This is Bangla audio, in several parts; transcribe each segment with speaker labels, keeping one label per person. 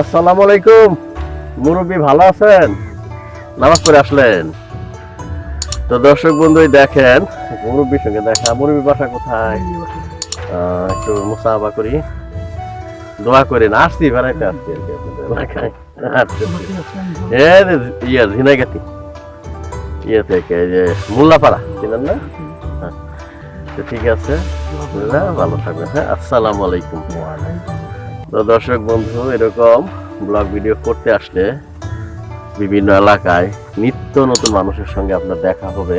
Speaker 1: আসসালামু আলাইকুম। মুরব্বী ভালো আছেন? নামাজ পড়ে আসলেন। তো দর্শক বন্ধু, এই দেখেন, মুরব্বীর সঙ্গে দেখা মুরব্বী বাসা কোথায়? একটু মুসাফা করি। দোয়া করেন, আসছি, বেড়াইতে আসছি আর কি আপনাদের এলাকায়। ইয়ে ইয়ে থেকে যে মোল্লাপাড়া। চিনেন না? হ্যাঁ। ঠিক আছে। ভালো থাকবেন। হ্যাঁ আসসালামু আলাইকুম। তো দর্শক বন্ধু, এরকম ব্লগ ভিডিও করতে আসলে বিভিন্ন এলাকায় নিত্য নতুন মানুষের সঙ্গে আপনার দেখা হবে।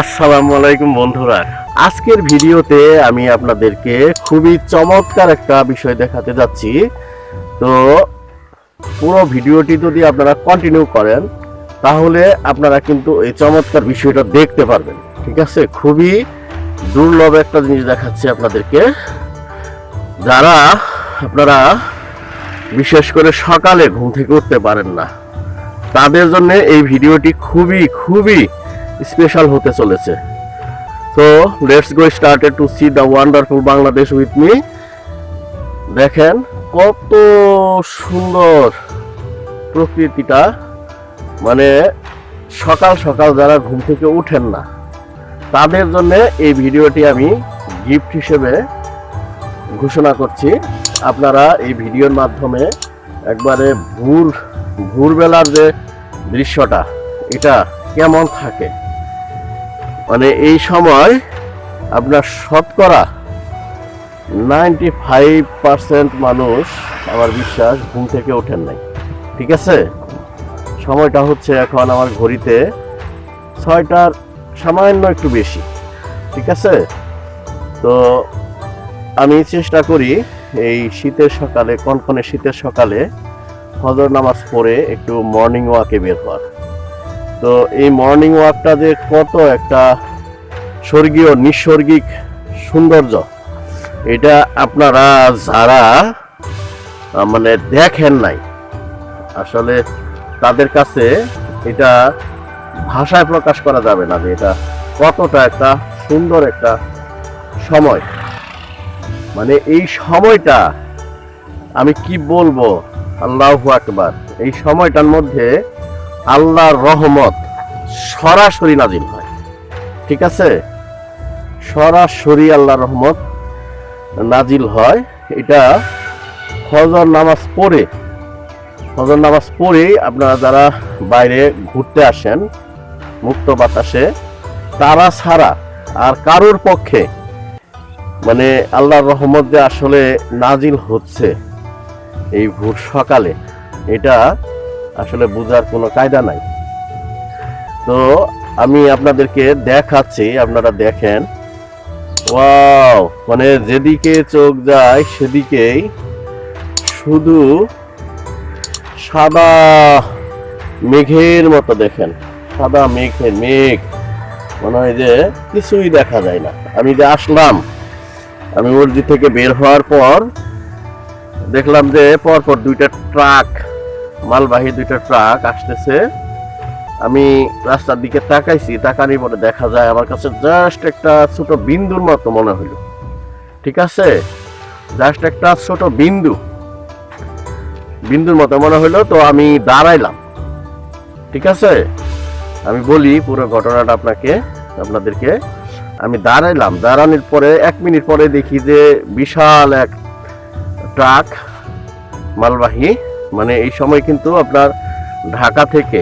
Speaker 1: আসসালামু আলাইকুম বন্ধুরা। আজকের ভিডিওতে আমি আপনাদেরকে খুবই চমৎকার একটা বিষয় দেখাতে যাচ্ছি। তো পুরো ভিডিওটি যদি আপনারা কন্টিনিউ করেন, তাহলে আপনারা কিন্তু এই চমৎকার বিষয়টা দেখতে পারবেন। ঠিক আছে? খুবই দুর্লভ একটা জিনিস দেখাচ্ছি আপনাদেরকে। যারা আপনারা বিশেষ করে সকালে ঘুম থেকে উঠতে পারেন না। তাদের জন্য এই ভিডিওটি খুবই খুবই স্পেশাল হতে চলেছে। তো let's go started to see the wonderful Bangladesh with me দেখেন কত সুন্দর প্রকৃতিটা। মানে সকাল সকাল যারা ঘুম থেকে উঠেন না, তাদের জন্য এই ভিডিওটি আমি গিফট হিসেবে ঘোষণা করছি, আপনারা এই ভিডিওর মাধ্যমে একবারে ভোর, ভোরবেলার যে দৃশ্যটা, এটা কেমন থাকে? মানে এই সময় আপনার শতকরা নাইনটি ফাইভ পার্সেন্ট মানুষ আমার বিশ্বাস ঘুম থেকে ওঠেন নাই। ঠিক আছে? সময়টা হচ্ছে এখন আমার ঘড়িতে ছয়টার সামান্য একটু বেশি। ঠিক আছে? তো আমি চেষ্টা করি এই শীতের সকালে, কনকনে শীতের সকালে ফজর নামাজ পড়ে একটু মর্নিং ওয়াকে বের হওয়ার। তো এই মর্নিং ওয়াকটা যে কত একটা স্বর্গীয়, নিঃস্বর্গিক সৌন্দর্য, এটা আপনারা যারা মানে দেখেন নাই, আসলে তাদের কাছে এটা ভাষায় প্রকাশ করা যাবে না যে এটা কতটা একটা সুন্দর একটা সময়। মানে এই সময়টা আমি কি বলব? আল্লাহ আকবার। এই সময়টার মধ্যে আল্লাহর রহমত সরাসরি নাজিল হয়। ঠিক আছে? সরাসরি আল্লাহর রহমত নাজিল হয়। এটা ফজর নামাজ পড়ে, ফজর নামাজ পড়েই আপনারা যারা বাইরে ঘুরতে আসেন, মুক্ত বাতাসে, তারা ছাড়া আর কারোর পক্ষে মানে আল্লাহর রহমত যে আসলে নাজিল হচ্ছে এই ভোর সকালে, এটা আসলে বোঝার কোনো কায়দা নাই। তো আমি আপনাদেরকে দেখাচ্ছি, আপনারা দেখেন। ওয়াও মানে যেদিকে চোখ যায় সেদিকেই শুধু সাদা মেঘের মতো দেখেন। সাদা মেঘে মেঘ। মনে হয় যে কিছুই দেখা যায় না। আমি যে আসলাম আমি মসজিদ থেকে বের হওয়ার পর দেখলাম যে পরপর দুইটা ট্রাক, মালবাহী দুইটা ট্রাক আসতেছে। আমি রাস্তার দিকে তাকাইছি তাকানি পরে দেখা যায় আমার কাছে জাস্ট একটা ছোট বিন্দুর মতো মনে হইল। ঠিক আছে? জাস্ট একটা ছোট বিন্দু। বিন্দুর মতো মনে হইল, তো আমি দাঁড়াইলাম। ঠিক আছে? আমি বলি পুরো ঘটনাটা আপনাকে, আপনাদেরকে। আমি দাঁড়াইলাম। দাঁড়ানোর পরে এক মিনিট পরে দেখি যে বিশাল এক ট্রাক মালবাহী মানে এই সময় কিন্তু আপনার ঢাকা থেকে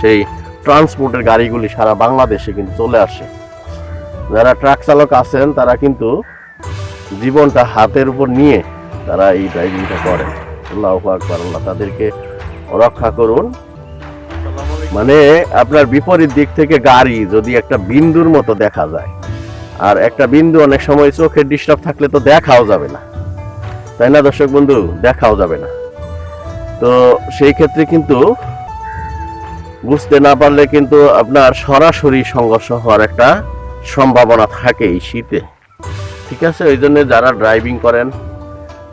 Speaker 1: সেই ট্রান্সপোর্টের গাড়িগুলি সারা বাংলাদেশে কিন্তু চলে আসে। যারা ট্রাক চালক আছেন, তারা কিন্তু জীবনটা হাতের উপর নিয়ে তারা এই ড্রাইভিংটা করেন। আল্লাহ আকবার, আল্লাহ তাদেরকে রক্ষা করুন। মানে আপনার বিপরীত দিক থেকে গাড়ি যদি একটা বিন্দুর মতো দেখা যায় আর একটা বিন্দু অনেক সময় চোখের ডিস্টার্ব থাকলে তো দেখাও যাবে না। তাই না দর্শক বন্ধু? দেখাও যাবে না। তো সেই ক্ষেত্রে কিন্তু বুঝতে না পারলে কিন্তু আপনার সরাসরি সংঘর্ষ হওয়ার একটা সম্ভাবনা থাকে এই শীতে। ঠিক আছে? ওই জন্য যারা ড্রাইভিং করেন,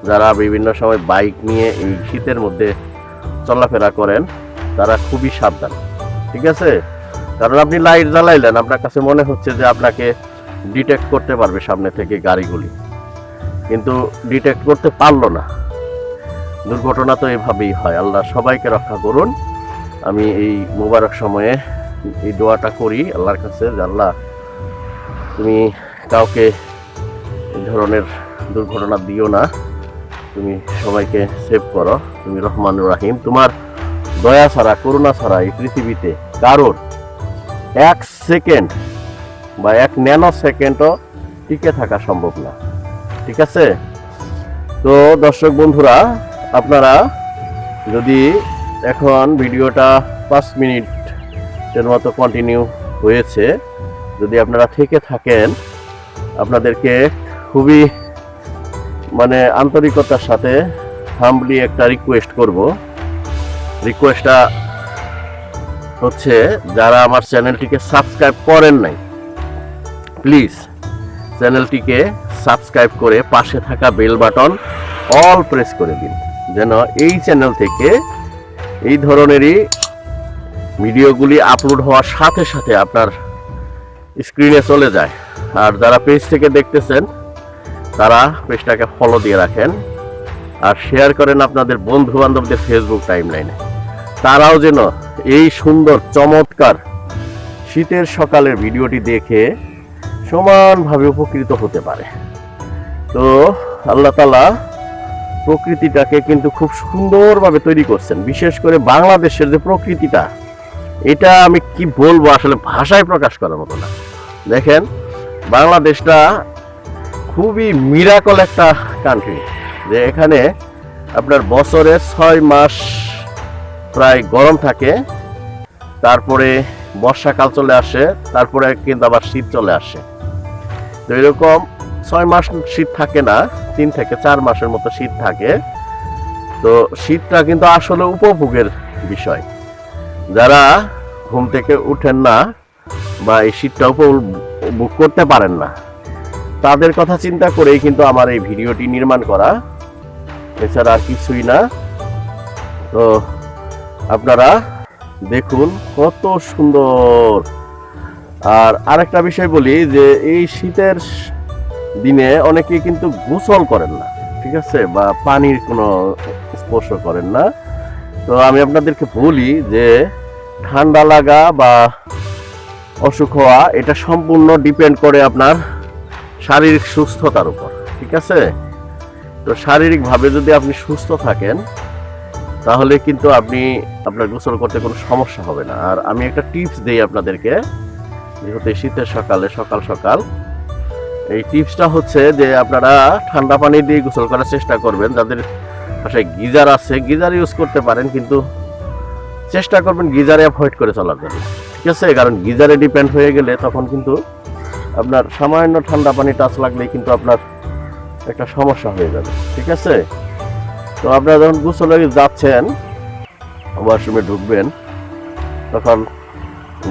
Speaker 1: যারা বিভিন্ন সময় বাইক নিয়ে এই শীতের মধ্যে চলাফেরা করেন, তারা খুবই সাবধান। ঠিক আছে? কারণ আপনি লাইট জ্বালাইলেন, আপনার কাছে মনে হচ্ছে যে আপনাকে ডিটেক্ট করতে পারবে সামনে থেকে গাড়িগুলি। কিন্তু ডিটেক্ট করতে পারল না। দুর্ঘটনা তো এভাবেই হয়। আল্লাহ সবাইকে রক্ষা করুন। আমি এই মোবারক সময়ে এই দোয়াটা করি আল্লাহর কাছে যে, আল্লাহ, তুমি কাউকে ধরনের দুর্ঘটনা দিও না। তুমি সবাইকে সেভ করো। তুমি রহমানুর রাহিম। তোমার দয়া ছাড়া, করুণা ছাড়া এই পৃথিবীতে কারোর এক সেকেন্ড বা এক ন্যানো সেকেন্ডও টিকে থাকা সম্ভব না। ঠিক আছে? তো দর্শক বন্ধুরা, আপনারা যদি এখন ভিডিওটা পাঁচ মিনিটের মতো কন্টিনিউ হয়েছে, যদি আপনারা থেকে থাকেন, আপনাদেরকে খুবই মানে আন্তরিকতার সাথে হাম্বলি একটা রিকোয়েস্ট করব। রিকোয়েস্টটা হচ্ছে, যারা আমার চ্যানেলটিকে সাবস্ক্রাইব করেন নাই প্লিজ চ্যানেলটিকে সাবস্ক্রাইব করে পাশে থাকা বেল বাটন অল প্রেস করে দিন, যেন এই চ্যানেল থেকে এই ধরনেরই ভিডিওগুলি আপলোড হওয়ার সাথে সাথে আপনার স্ক্রিনে চলে যায়। আর যারা পেজ থেকে দেখতেছেন, তারা পেজটাকে ফলো দিয়ে রাখেন আর শেয়ার করেন আপনাদের বন্ধু বান্ধবদের ফেসবুক টাইমলাইনে তারাও যেন এই সুন্দর, চমৎকার শীতের সকালের ভিডিওটি দেখে সমানভাবে উপকৃত হতে পারে। তো আল্লাহ তালা প্রকৃতিটাকে কিন্তু খুব সুন্দরভাবে তৈরি করছেন। বিশেষ করে বাংলাদেশের যে প্রকৃতিটা, এটা আমি কি বলব আসলে ভাষায় প্রকাশ করার মতো না। দেখেন, বাংলাদেশটা খুবই মিরাকল একটা কান্ট্রি যে এখানে আপনার বছরে ছয় মাস প্রায় গরম থাকে, তারপরে বর্ষাকাল চলে আসে, তারপরে কিন্তু আবার শীত চলে আসে। এরকম ছয় মাস শীত থাকে না, তিন থেকে চার মাসের মতো শীত থাকে। তো শীতটা কিন্তু আসলে উপভোগের বিষয়। যারা ঘুম থেকে উঠেন না বা এই শীতটা উপভোগ করতে পারেন না, তাদের কথা চিন্তা করেই কিন্তু আমার এই ভিডিওটি নির্মাণ করা। এছাড়া আর কিছুই না। তো আপনারা দেখুন কত সুন্দর আর আরেকটা বিষয় বলি যে এই শীতের দিনে অনেকে কিন্তু গোসল করেন না, ঠিক আছে? বা পানির কোনো স্পর্শ করেন না। তো আমি আপনাদেরকে বলি যে ঠান্ডা লাগা বা অসুখ হওয়া, এটা সম্পূর্ণ ডিপেন্ড করে আপনার শারীরিক সুস্থতার উপর, ঠিক আছে? তো শারীরিকভাবে যদি আপনি সুস্থ থাকেন, তাহলে কিন্তু আপনি আপনার গোসল করতে কোনো সমস্যা হবে না। আর আমি একটা টিপস দিই আপনাদেরকে। যেহেতু শীতের সকালে সকাল সকাল। এই টিপসটা হচ্ছে যে আপনারা ঠান্ডা পানি দিয়ে গোসল করার চেষ্টা করবেন। যাদের বাসায় গিজার আছে, গিজার ইউজ করতে পারেন, কিন্তু চেষ্টা করবেন গিজারে অ্যাভয়েড করে চলার জন্য। ঠিক আছে? কারণ গিজারে ডিপেন্ড হয়ে গেলে তখন কিন্তু আপনার সামান্য ঠান্ডা পানি টাচ লাগলেই কিন্তু আপনার একটা সমস্যা হয়ে যাবে। ঠিক আছে? তো আপনারা যখন গোসলে যাচ্ছেন ওয়াশরুমে ঢুকবেন, তখন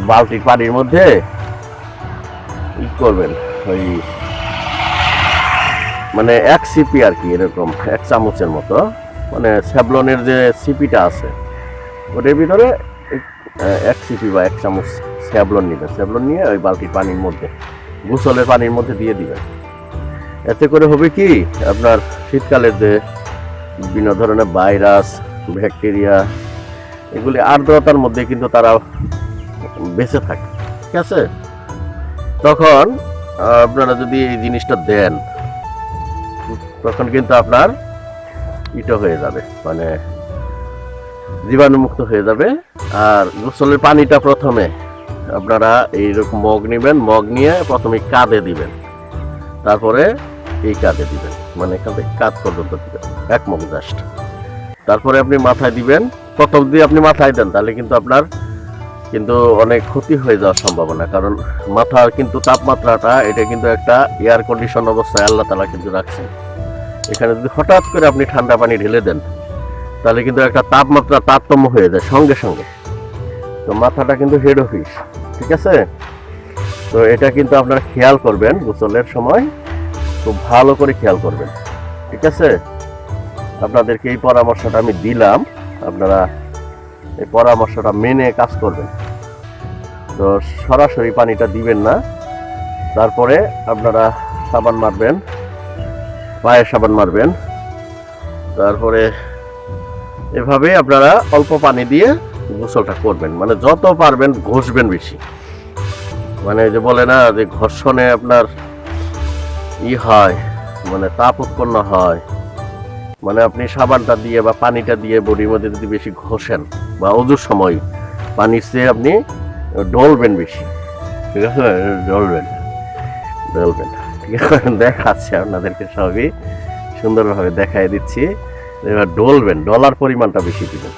Speaker 1: বালতির পানির মধ্যে করবেন। ওই মানে এক সিপি আর কি এরকম, এক চামচের মতো। মানে স্যাবলনের যে সিপিটা আছে, ওটার ভিতরে এক- সিপি বা এক চামচ স্যাবলন নেবেন। স্যাবলন নিয়ে ওই বালতির পানির মধ্যে, গোসলের পানির মধ্যে দিয়ে দিবেন। এতে করে হবে কি, আপনার শীতকালের যে বিভিন্ন ধরনের ভাইরাস, ব্যাকটেরিয়া, এগুলি আর্দ্রতার মধ্যে কিন্তু তারা বেঁচে থাকে। ঠিক আছে? তখন আপনারা যদি এই জিনিসটা দেন, তখন কিন্তু আপনার ইটা হয়ে যাবে মানে জীবাণুমুক্ত হয়ে যাবে। আর গোসলের পানিটা প্রথমে আপনারা এইরকম মগ নেবেন, মগ নিয়ে প্রথমে কাঁধে দিবেন। তারপরে এই কাঁধে দিবেন মানে এখান থেকে কাঁধ পর্যন্ত দিবেন, এক মগ জাস্ট তারপরে আপনি মাথায় দিবেন, প্রথম দিয়ে আপনি মাথায় দেন, তাহলে কিন্তু আপনার কিন্তু অনেক ক্ষতি হয়ে যাওয়ার সম্ভাবনা, কারণ মাথার কিন্তু তাপমাত্রাটা, এটা কিন্তু একটা এয়ার কন্ডিশন অবস্থায় আল্লাহ তালা কিন্তু রাখছেন। এখানে যদি হঠাৎ করে আপনি ঠান্ডা পানি ঢেলে দেন, তাহলে কিন্তু একটা তাপমাত্রা তারতম্য হয়ে যায় সঙ্গে সঙ্গে। তো মাথাটা কিন্তু হেড অফিস ঠিক আছে? তো এটা কিন্তু আপনারা খেয়াল করবেন, গোসলের সময় খুব ভালো করে খেয়াল করবেন, ঠিক আছে? আপনাদেরকে এই পরামর্শটা আমি দিলাম, আপনারা এই পরামর্শটা মেনে কাজ করবেন। তো সরাসরি পানিটা দিবেন না। তারপরে আপনারা সাবান মারবেন পায়ে সাবান মারবেন। তারপরে এভাবে আপনারা অল্প পানি দিয়ে গোসলটা করবেন। মানে যত পারবেন ঘষবেন বেশি। মানে যে বলে না, যে ঘর্ষণে আপনার ই হয় মানে তাপ উৎপন্ন হয়। মানে আপনি সাবানটা দিয়ে বা পানিটা দিয়ে বডির মধ্যে যদি বেশি ঘষেন বা অজুর সময় পানির চেয়ে আপনি ডলবেন বেশি। ঠিক আছে? ডলবেন ডলবেন ঠিক আছে দেখাচ্ছি আপনাদেরকে সবই। সুন্দরভাবে দেখাই দিচ্ছি। এবার ডলবেন ডলার পরিমাণটা বেশি দিবেন।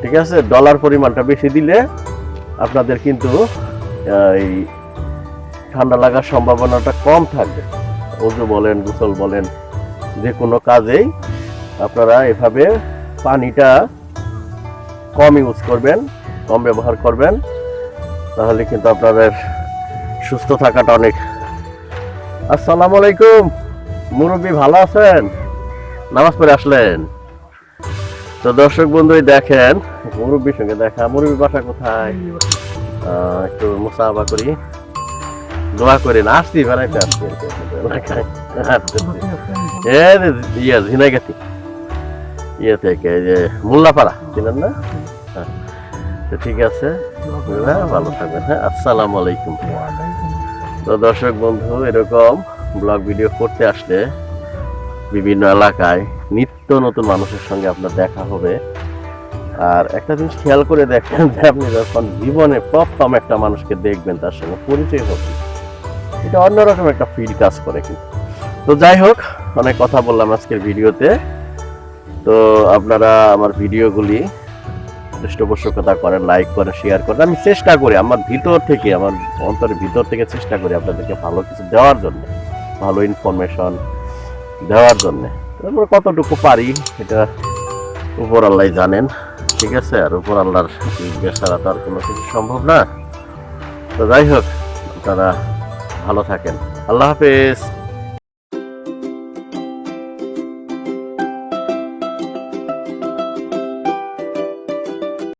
Speaker 1: ঠিক আছে? ডলার পরিমাণটা বেশি দিলে আপনাদের কিন্তু এই ঠান্ডা লাগার সম্ভাবনাটা কম থাকবে। অজু বলেন, গোসল বলেন, যে কোনো কাজেই আপনারা এভাবে পানিটা কম ইউজ করবেন, কম ব্যবহার করবেন। তাহলে কিন্তু আপনাদের সুস্থ থাকাটা অনেক। আসসালামু আলাইকুম। মুরব্বী ভালো আছেন? নামাজ পড়ে আসলেন? তো দর্শক বন্ধুই দেখেন, মুরব্বীর সঙ্গে দেখা। মুরব্বী বাসা কোথায়? একটু মুসাফা করি। দোয়া করি না আসছি, বেড়াইতে আসছি। ইয়ে ঝিনাইগাতি। ইয়ে থেকে যে মোল্লাপাড়া, চিনেন না। তো ঠিক আছে। ভালো থাকবেন হ্যাঁ? আসসালামু আলাইকুম। তো দর্শক বন্ধু, এরকম ব্লগ ভিডিও করতে আসলে বিভিন্ন এলাকায় নিত্য নতুন মানুষের সঙ্গে আপনার দেখা হবে। আর একটা জিনিস খেয়াল করে দেখেন যে আপনি যখন জীবনে প্রথম একটা মানুষকে দেখবেন, তার সঙ্গে পরিচয় হবে। এটা অন্যরকম একটা ফিল কাজ করে কিন্তু। তো যাই হোক, অনেক কথা বললাম আজকের ভিডিওতে। তো আপনারা আমার ভিডিওগুলি পৃষ্ঠপোষকতা করেন লাইক করেন শেয়ার করেন। আমি চেষ্টা করি আমার ভিতর থেকে, আমার অন্তরের ভিতর থেকে চেষ্টা করি আপনাদেরকে ভালো কিছু দেওয়ার জন্য, ভালো ইনফরমেশন দেওয়ার জন্য। তারপরে কতটুকু পারি, এটা উপর আল্লাহ জানেন, ঠিক আছে? আর উপর আল্লাহর ছাড়া তো আর কোনো কিছু সম্ভব না। তো যাই হোক, আপনারা ভালো থাকেন। আল্লাহ হাফেজ।